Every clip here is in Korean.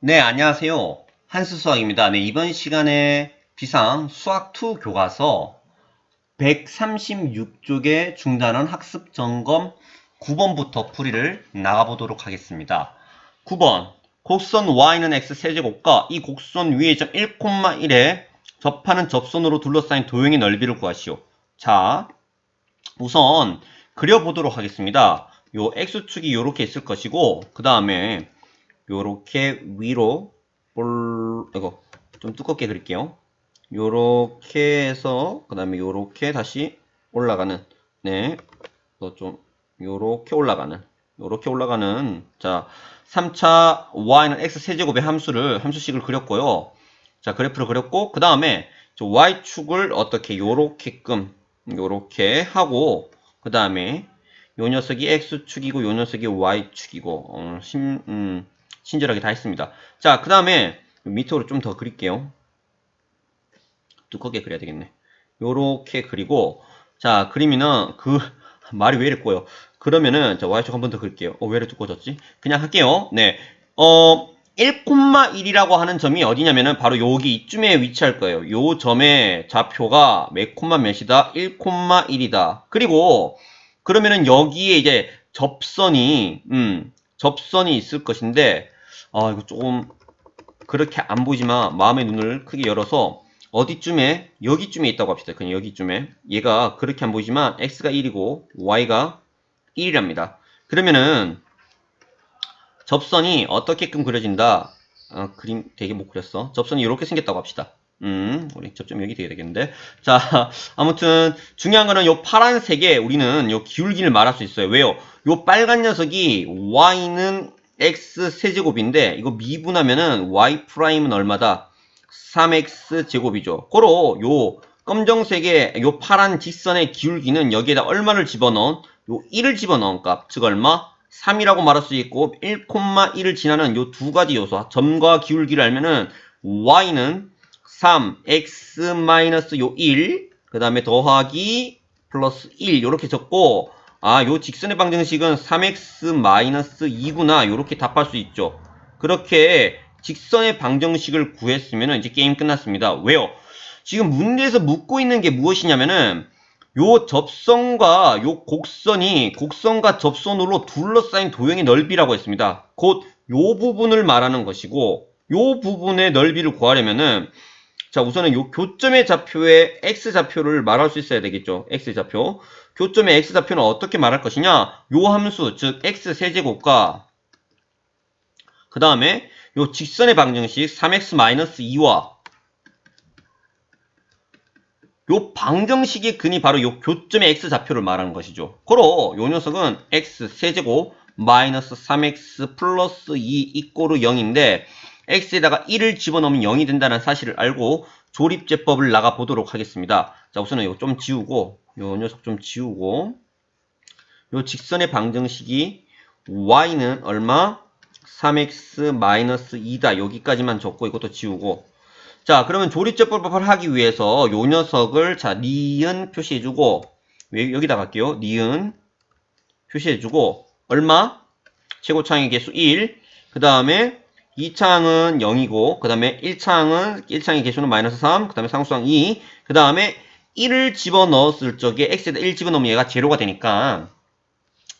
네, 안녕하세요. 한수수학입니다. 네, 이번 시간에 비상 수학2 교과서 136쪽의 중단원 학습 점검 9번부터 풀이를 나가보도록 하겠습니다. 9번. 곡선 y는 x 세제곱과 이 곡선 위의 점 1,1에 접하는 접선으로 둘러싸인 도형의 넓이를 구하시오. 자, 우선 그려보도록 하겠습니다. 요 x축이 요렇게 있을 것이고, 그 다음에 요렇게 위로 볼 이거 좀 두껍게 그릴게요. 요렇게 해서 그 다음에 요렇게 다시 올라가는 네, 또좀 요렇게 올라가는 요렇게 올라가는 자 3차 y는 x 세제곱의 함수를 함수식을 그렸고요. 자 그래프를 그렸고 그 다음에 y축을 어떻게 요렇게끔 요렇게 하고 그 다음에 요 녀석이 x축이고 요 녀석이 y축이고 어, 심, 음, 친절하게 다 했습니다. 자, 그 다음에 밑으로 좀 더 그릴게요. 두껍게 그려야 되겠네. 요렇게 그리고 자, 그리면은 그 말이 왜 이렇게 꼬여? 그러면은 자, y축 한 번 더 그릴게요. 어, 왜 이렇게 두꺼워졌지? 그냥 할게요. 네. 어, 1,1이라고 하는 점이 어디냐면은 바로 여기 이쯤에 위치할 거예요. 요 점의 좌표가 몇 콤마 몇이다? 1,1이다. 그리고 그러면은 여기에 이제 접선이 음, 접선이 있을 것인데 아 이거 조금 그렇게 안 보이지만 마음의 눈을 크게 열어서 어디쯤에 여기쯤에 있다고 합시다. 그냥 여기쯤에 얘가 그렇게 안 보이지만 x가 1이고 y가 1이랍니다. 그러면은 접선이 어떻게끔 그려진다? 아, 그림 되게 못 그렸어. 접선이 이렇게 생겼다고 합시다. 음, 우리 접점 여기 돼야 되겠는데. 자, 아무튼 중요한 거는 요 파란색에 우리는 요 기울기를 말할 수 있어요. 왜요? 요 빨간 녀석이 y는 x 세제곱인데 이거 미분하면은 y 프라임은 얼마다? 3x 제곱이죠. 고로 요 검정색의 요 파란 직선의 기울기는 여기에다 얼마를 집어넣은? 요 1을 집어넣은 값. 즉 얼마? 3이라고 말할 수 있고 1,1을 지나는 요 두 가지 요소 점과 기울기를 알면은 y는 3, x 마이너스 요 1, 그 다음에 더하기 플러스 1 이렇게 적고 아, 요 직선의 방정식은 3x 마이너스 2구나 이렇게 답할 수 있죠. 그렇게 직선의 방정식을 구했으면 이제 게임 끝났습니다. 왜요? 지금 문제에서 묻고 있는 게 무엇이냐면은 요 접선과 요 곡선이 곡선과 접선으로 둘러싸인 도형의 넓이라고 했습니다. 곧 요 부분을 말하는 것이고 요 부분의 넓이를 구하려면은 자 우선은 요 교점의 좌표의 x 좌표를 말할 수 있어야 되겠죠. x 좌표. 교점의 x 좌표는 어떻게 말할 것이냐? 요 함수 즉 x 세제곱과 그 다음에 요 직선의 방정식 3x-2와 요 방정식의 근이 바로 요 교점의 x 좌표를 말하는 것이죠. 그로 요 녀석은 x 세제곱 마이너스 3x 플러스 2 이꼬르 0인데 x에다가 1을 집어넣으면 0이 된다는 사실을 알고 조립제법을 나가 보도록 하겠습니다. 자 우선은 이거 좀 지우고 요 녀석 좀 지우고 요 직선의 방정식이 y는 얼마? 3x 마이너스 2다 여기까지만 적고 이것도 지우고 자 그러면 조립제법을 하기 위해서 요 녀석을 자 니은 표시해주고 여기다 갈게요 니은 표시해주고 얼마? 최고창의 개수 1 그 다음에 2창은 0이고 그 다음에 1창은 1창의 개수는 마이너스 3 그 다음에 상수항 2 그 다음에 1을 집어넣었을 적에 x에다 1 집어넣으면 얘가 제로가 되니까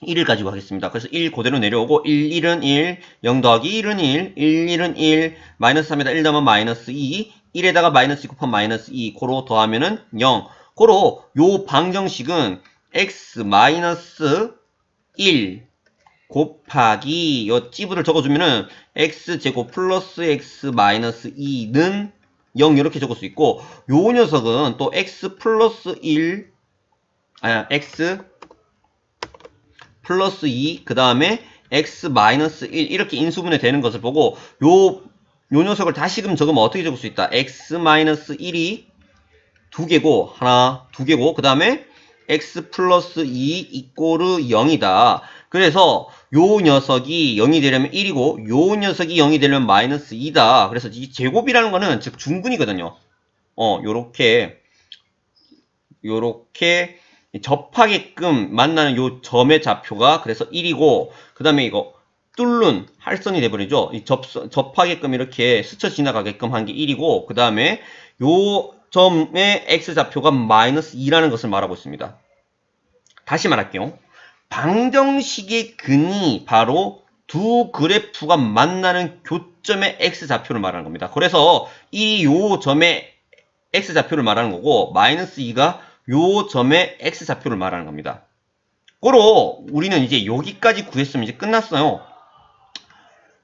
1을 가지고 하겠습니다. 그래서 1 그대로 내려오고 1, 1은 1, 0 더하기 1은 1, 1, 1은 1, 마이너스 3에다 1 더하면 마이너스 2, 1에다가 마이너스 2 곱하면 마이너스 2, 고로 더하면은 0. 고로 요 방정식은 x 마이너스 1 곱하기 요 찌부를 적어주면은 x제곱 플러스 x 마이너스 2는 0 이렇게 적을 수 있고 요 녀석은 또 x 플러스 1 아야 x 플러스 2 그 다음에 x 마이너스 1 이렇게 인수분해 되는 것을 보고 요, 요 녀석을 다시금 적으면 어떻게 적을 수 있다? x 마이너스 1이 두 개고 하나 두 개고 그 다음에 x 플러스 2 이꼬르 0이다. 그래서 요 녀석이 0이 되려면 1이고 요 녀석이 0이 되려면 마이너스 2다. 그래서 이 제곱이라는 거는 즉 중근이거든요. 어, 요렇게 요렇게 접하게끔 만나는 요 점의 좌표가 그래서 1이고 그 다음에 이거 뚫는 할선이 돼버리죠. 이 접, 접하게끔 이렇게 스쳐 지나가게끔 한 게 1이고, 그 다음에 요 점의 x좌표가 마이너스 2라는 것을 말하고 있습니다. 다시 말할게요. 방정식의 근이 바로 두 그래프가 만나는 교점의 x좌표를 말하는 겁니다. 그래서 이요 점의 x좌표를 말하는 거고, 마이너스 2가 요 점의 x좌표를 말하는 겁니다. 고로 우리는 이제 여기까지 구했으면 이제 끝났어요.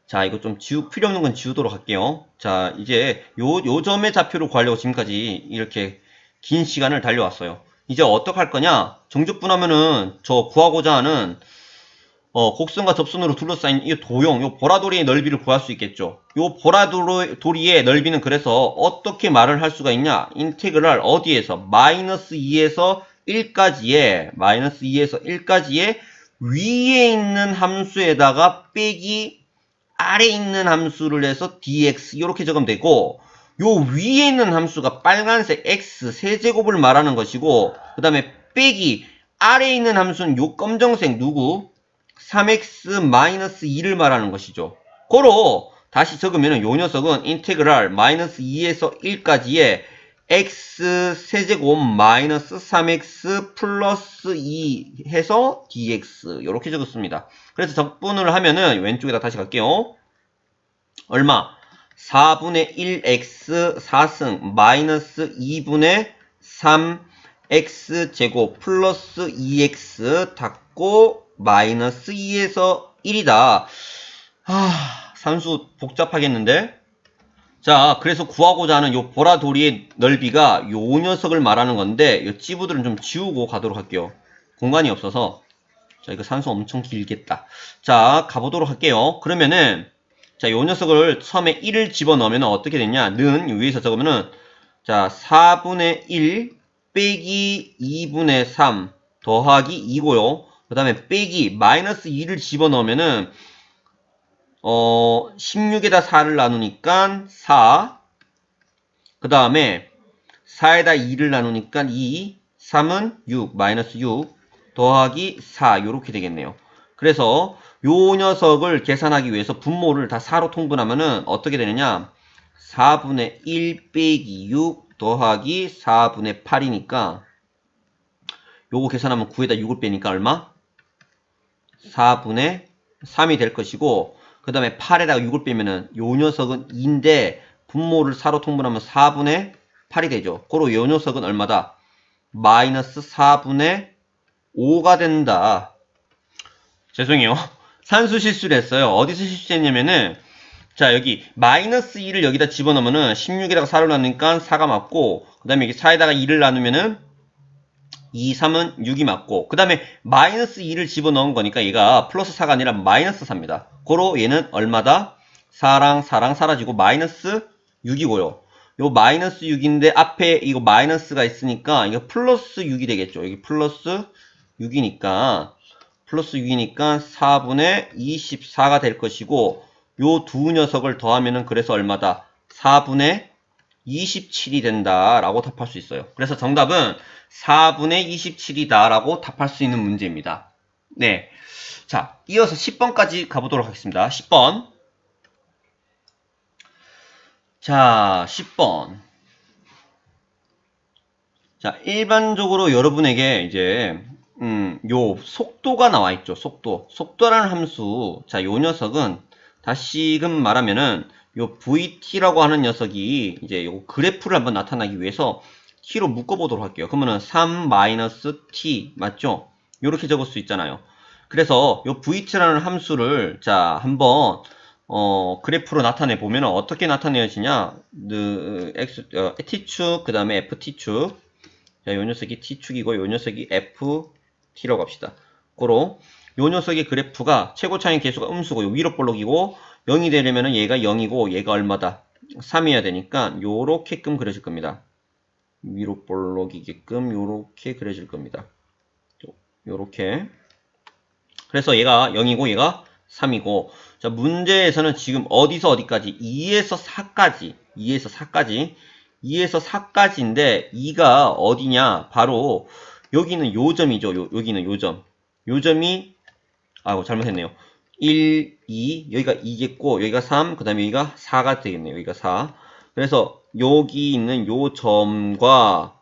자, 이거 좀 지우, 필요 없는 건 지우도록 할게요. 자, 이제 요, 요 점의 좌표를 구하려고 지금까지 이렇게 긴 시간을 달려왔어요. 이제 어떻게 할 거냐? 정적분하면은 저 구하고자 하는 어, 곡선과 접선으로 둘러싸인 이 도형, 요 보라돌이의 넓이를 구할 수 있겠죠. 요 보라돌이의 넓이는 그래서 어떻게 말을 할 수가 있냐? 인테그랄 어디에서? 마이너스 2에서 1까지의, 마이너스 2에서 1까지의 위에 있는 함수에다가 빼기 아래 있는 함수를 해서 dx 이렇게 적으면 되고 요 위에 있는 함수가 빨간색 x 세제곱을 말하는 것이고 그 다음에 빼기 아래에 있는 함수는 요 검정색 누구? 3x-2를 말하는 것이죠. 고로 다시 적으면 요 녀석은 인테그랄 마이너스 2에서 1까지의 x 세제곱 마이너스 3x 플러스 2 해서 dx 이렇게 적었습니다. 그래서 적분을 하면은 왼쪽에다 다시 갈게요. 얼마? 4분의 1x 4승 마이너스 2분의 3x 제곱 플러스 2x 닫고 마이너스 2에서 1이다. 아, 산수 복잡하겠는데? 자, 그래서 구하고자 하는 요 보라돌이의 넓이가 요 녀석을 말하는 건데, 요 찌부들은 좀 지우고 가도록 할게요. 공간이 없어서. 자, 이거 산수 엄청 길겠다. 자, 가보도록 할게요. 그러면은, 자, 요 녀석을 처음에 1을 집어넣으면 어떻게 되냐? 는 위에서 적으면은, 자, 4분의 1 빼기 2분의 3 더하기 2고요. 그 다음에 빼기 마이너스 2를 집어넣으면은, 어, 16에다 4를 나누니까 4. 그 다음에 4에다 2를 나누니까 2. 3은 6, 마이너스 6. 더하기 4. 요렇게 되겠네요. 그래서 요 녀석을 계산하기 위해서 분모를 다 4로 통분하면은 어떻게 되느냐? 4분의 1 빼기 6 더하기 4분의 8이니까 요거 계산하면 9에다 6을 빼니까 얼마? 4분의 3이 될 것이고 그 다음에 8에다가 6을 빼면은 요 녀석은 2인데 분모를 4로 통분하면 4분의 8이 되죠. 고로 요 녀석은 얼마다? 마이너스 4분의 5가 된다. 죄송해요. 산수 실수를 했어요. 어디서 실수했냐면은 자 여기 마이너스 2를 여기다 집어넣으면은 16에다가 4를 나누니까 4가 맞고 그 다음에 여기 4에다가 2를 나누면은 2, 3은 6이 맞고 그 다음에 마이너스 2를 집어넣은 거니까 얘가 플러스 4가 아니라 마이너스 4입니다. 고로 얘는 얼마다? 4랑 4랑 사라지고 마이너스 6이고요. 요 마이너스 6인데 앞에 이거 마이너스가 있으니까 이거 플러스 6이 되겠죠. 여기 플러스 6이니까 플러스 6이니까 4분의 24가 될 것이고 요 두 녀석을 더하면은 그래서 얼마다? 4분의 27이 된다라고 답할 수 있어요. 그래서 정답은 4분의 27이다라고 답할 수 있는 문제입니다. 네. 자, 이어서 10번까지 가보도록 하겠습니다. 10번. 자, 10번. 자, 일반적으로 여러분에게 이제 음, 요 속도가 나와 있죠. 속도. 속도라는 함수. 자, 요 녀석은 다시금 말하면은 요 VT라고 하는 녀석이 이제 요 그래프를 한번 나타나기 위해서 t로 묶어 보도록 할게요. 그러면은 3-t 맞죠? 요렇게 적을 수 있잖아요. 그래서 요 VT라는 함수를 자 한번 어, 그래프로 나타내 보면 어떻게 나타내지냐? 그, x, 어, t축, 그 다음에 ft축. 자, 요 녀석이 t축이고, 요 녀석이 ft 라고 합시다. 고로, 요 녀석의 그래프가 최고 차이 계수가 음수고, 위로 볼록이고, 0이 되려면 얘가 0이고, 얘가 얼마다? 3이어야 되니까, 요렇게끔 그려질 겁니다. 위로 볼록이게끔, 요렇게 그려질 겁니다. 요렇게. 그래서 얘가 0이고, 얘가 3이고, 자, 문제에서는 지금 어디서 어디까지? 2에서 4까지. 2에서 4까지. 2에서 4까지인데 2가 어디냐? 바로 여기는 요 점이죠. 요, 여기는 요 점. 요 점이 아이고 잘못했네요. 1 2, 여기가 2겠고, 여기가 3, 그 다음에 여기가 4가 되겠네요. 여기가 4. 그래서 여기 있는 요 점과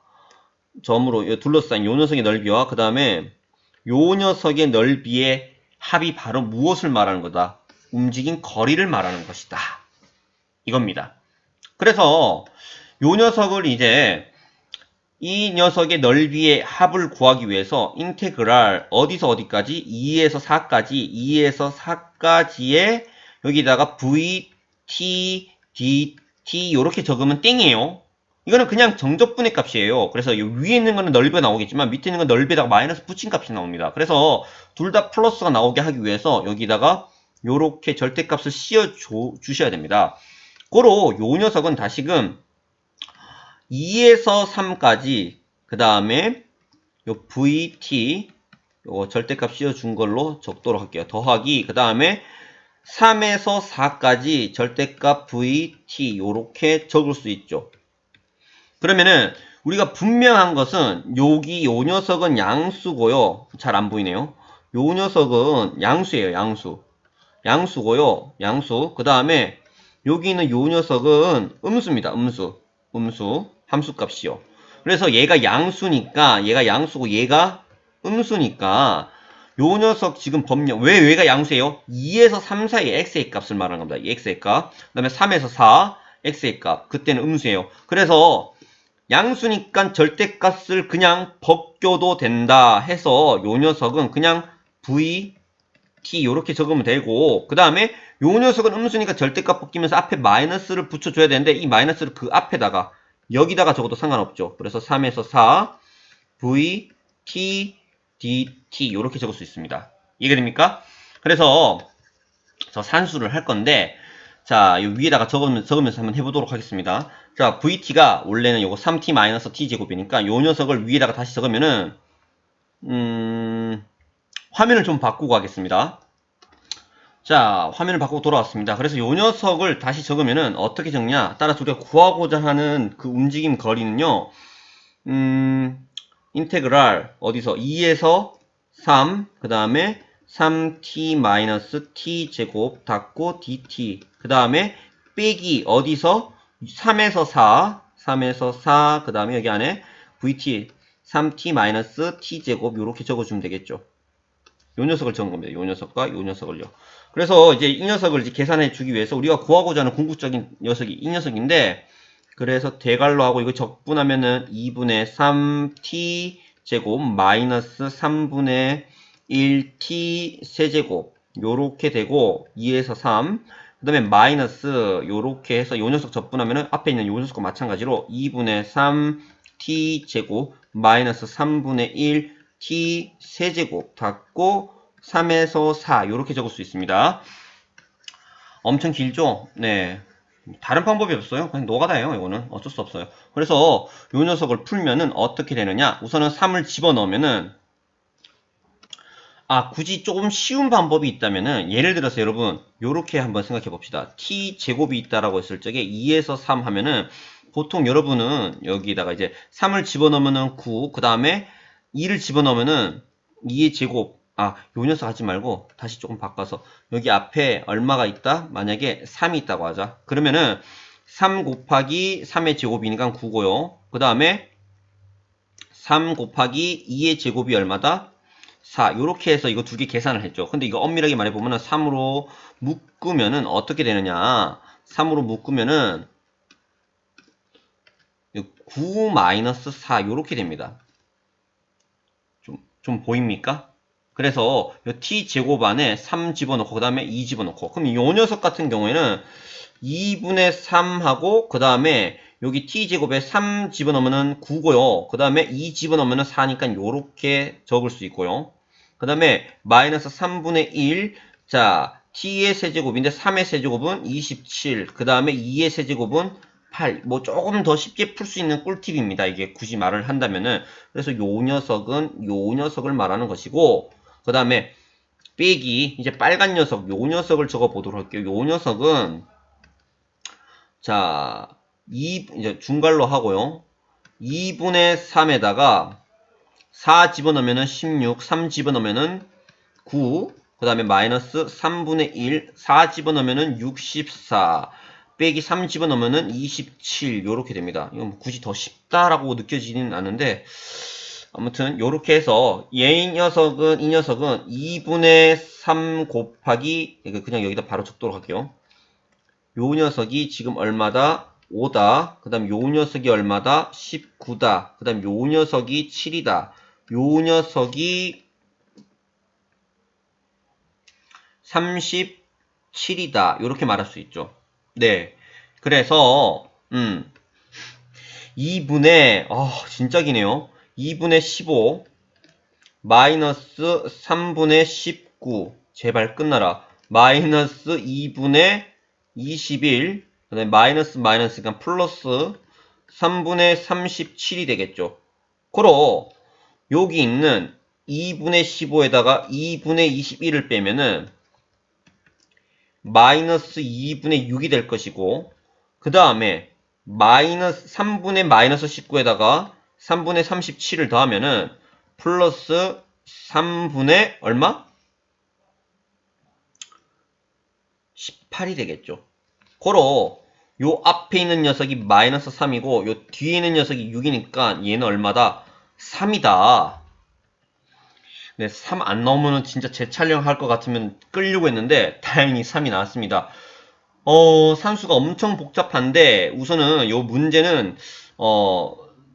점으로 요 둘러싼 요 녀석의 넓이와 그 다음에 요 녀석의 넓이의 합이 바로 무엇을 말하는 거다? 움직인 거리를 말하는 것이다. 이겁니다. 그래서 요 녀석을 이제 이 녀석의 넓이의 합을 구하기 위해서 인테그랄 어디서 어디까지 2에서 4까지 2에서 4까지의 여기다가 v, t, d, t 이렇게 적으면 땡이에요. 이거는 그냥 정적분의 값이에요. 그래서 이 위에 있는 거는 넓이가 나오겠지만 밑에 있는 건 넓이에다가 마이너스 붙인 값이 나옵니다. 그래서 둘 다 플러스가 나오게 하기 위해서 여기다가 이렇게 절대값을 씌워 주셔야 됩니다. 고로 요 녀석은 다시금 2에서 3까지 그 다음에 요 vt 요 절대값 씌워준 걸로 적도록 할게요. 더하기 그 다음에 3에서 4까지 절대값 vt 요렇게 적을 수 있죠. 그러면은 우리가 분명한 것은 여기 요 녀석은 양수고요. 잘 안 보이네요. 요 녀석은 양수예요. 양수. 양수고요. 양수. 그 다음에 여기 있는 요 녀석은 음수입니다. 음수. 음수. 함수값이요. 그래서 얘가 양수니까 얘가 양수고 얘가 음수니까 요 녀석 지금 법령 왜 얘가 양수예요? 2에서 3 사이의 x의 값을 말하는 겁니다. 이 x의 값. 그 다음에 3에서 4 x의 값. 그때는 음수예요. 그래서 양수니까 절대값을 그냥 벗겨도 된다 해서 요 녀석은 그냥 v t 요렇게 적으면 되고 그 다음에 요 녀석은 음수니까 절대값 벗기면서 앞에 마이너스를 붙여줘야 되는데 이 마이너스를 그 앞에다가 여기다가 적어도 상관없죠. 그래서 3에서 4 v t dt 이렇게 적을 수 있습니다. 이해됩니까? 그래서 저 산수를 할 건데 자, 이 위에다가 적으면서, 적으면서 한번 해보도록 하겠습니다. 자, vt가 원래는 요거 3t-t 제곱이니까 요 녀석을 위에다가 다시 적으면은 음, 화면을 좀 바꾸고 하겠습니다. 자, 화면을 바꾸고 돌아왔습니다. 그래서 요 녀석을 다시 적으면은 어떻게 적냐? 따라서 우리가 구하고자 하는 그 움직임 거리는요. 음, 인테그랄 어디서 2에서 3, 그 다음에 3t-t 제곱 닫고 dt 그 다음에 빼기 어디서 3에서 4, 3에서 4, 그 다음에 여기 안에 vt 3t-t 제곱 이렇게 적어주면 되겠죠. 요 녀석을 적은 겁니다. 요 녀석과 요 녀석을요. 그래서 이제 이 녀석을 이제 계산해 주기 위해서 우리가 구하고자 하는 궁극적인 녀석이 이 녀석인데 그래서 대괄로 하고 이거 적분하면은 2분의 3t 제곱 마이너스 3분의 1t 세제곱 요렇게 되고 2에서 3 그 다음에 마이너스 요렇게 해서 요 녀석 적분하면은 앞에 있는 요 녀석과 마찬가지로 2분의 3t 제곱 마이너스 3분의 1t 세제곱 닫고 3에서 4 이렇게 적을 수 있습니다. 엄청 길죠? 네. 다른 방법이 없어요. 그냥 노가다 예요. 이거는 어쩔 수 없어요. 그래서 요 녀석을 풀면은 어떻게 되느냐? 우선은 3을 집어넣으면은 아 굳이 조금 쉬운 방법이 있다면은 예를 들어서 여러분 요렇게 한번 생각해 봅시다. t 제곱이 있다라고 했을 적에 2에서 3 하면은 보통 여러분은 여기다가 이제 3을 집어넣으면은 9, 그 다음에 2를 집어넣으면은 2의 제곱 아, 요 녀석 하지 말고 다시 조금 바꿔서 여기 앞에 얼마가 있다? 만약에 3이 있다고 하자. 그러면은 3 곱하기 3의 제곱이니까 9고요. 그 다음에 3 곱하기 2의 제곱이 얼마다? 4. 요렇게 해서 이거 두 개 계산을 했죠. 근데 이거 엄밀하게 말해보면은 3으로 묶으면은 어떻게 되느냐. 3으로 묶으면은 9 마이너스 4 요렇게 됩니다. 좀, 좀 보입니까? 그래서 이 t제곱 안에 3 집어넣고 그 다음에 2 집어넣고 그럼 이 녀석 같은 경우에는 2분의 3하고 그 다음에 여기 t제곱에 3 집어넣으면 9고요. 그 다음에 2 집어넣으면 4니까 요렇게 적을 수 있고요. 그 다음에 마이너스 3분의 1 자, t의 세제곱인데 3의 세제곱은 27. 그 다음에 2의 세제곱은 8. 뭐 조금 더 쉽게 풀 수 있는 꿀팁입니다. 이게 굳이 말을 한다면은. 그래서 요 녀석은 요 녀석을 말하는 것이고 그 다음에 빼기 이제 빨간 녀석 요 녀석을 적어 보도록 할게요. 요 녀석은 자 2, 이제 중괄로 하고요. 2분의 3에다가 4 집어넣으면은 16, 3 집어넣으면은 9, 그 다음에 마이너스 3분의 1, 4 집어넣으면은 64, 빼기 3 집어넣으면은 27, 요렇게 됩니다. 이건 뭐 굳이 더 쉽다라고 느껴지지는 않는데, 아무튼 요렇게 해서 얘 녀석은 이 녀석은 2분의 3 곱하기 그냥 여기다 바로 적도록 할게요. 요 녀석이 지금 얼마다? 5다. 그 다음 요 녀석이 얼마다? 19다. 그 다음 요 녀석이 7이다. 요 녀석이 37이다. 이렇게 말할 수 있죠. 네. 그래서 음 2분의 아 진짜 기네요. 2분의 15 마이너스 3분의 19 제발 끝나라. 마이너스 2분의 21 그다음에 마이너스 마이너스가 플러스 3분의 37이 되겠죠. 그럼 여기 있는 2분의 15에다가 2분의 21을 빼면은 마이너스 2분의 6이 될 것이고 그 다음에 마이너스 3분의 마이너스 19에다가 3분의 37을 더하면은 플러스 3분의 얼마? 18이 되겠죠. 고로 요 앞에 있는 녀석이 마이너스 3이고 요 뒤에 있는 녀석이 6이니까 얘는 얼마다? 3이다. 네, 3 안 나오면은 진짜 재촬영할 것 같으면 끌려고 했는데 다행히 3이 나왔습니다. 어, 산수가 엄청 복잡한데 우선은 요 문제는 어,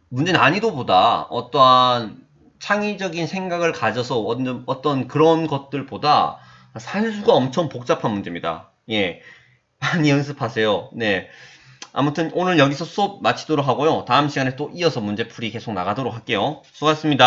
문제 난이도보다 어떠한 창의적인 생각을 가져서 어떤, 어떤 그런 것들보다 산수가 엄청 복잡한 문제입니다. 예. 많이 연습하세요. 네. 아무튼 오늘 여기서 수업 마치도록 하고요. 다음 시간에 또 이어서 문제풀이 계속 나가도록 할게요. 수고하셨습니다.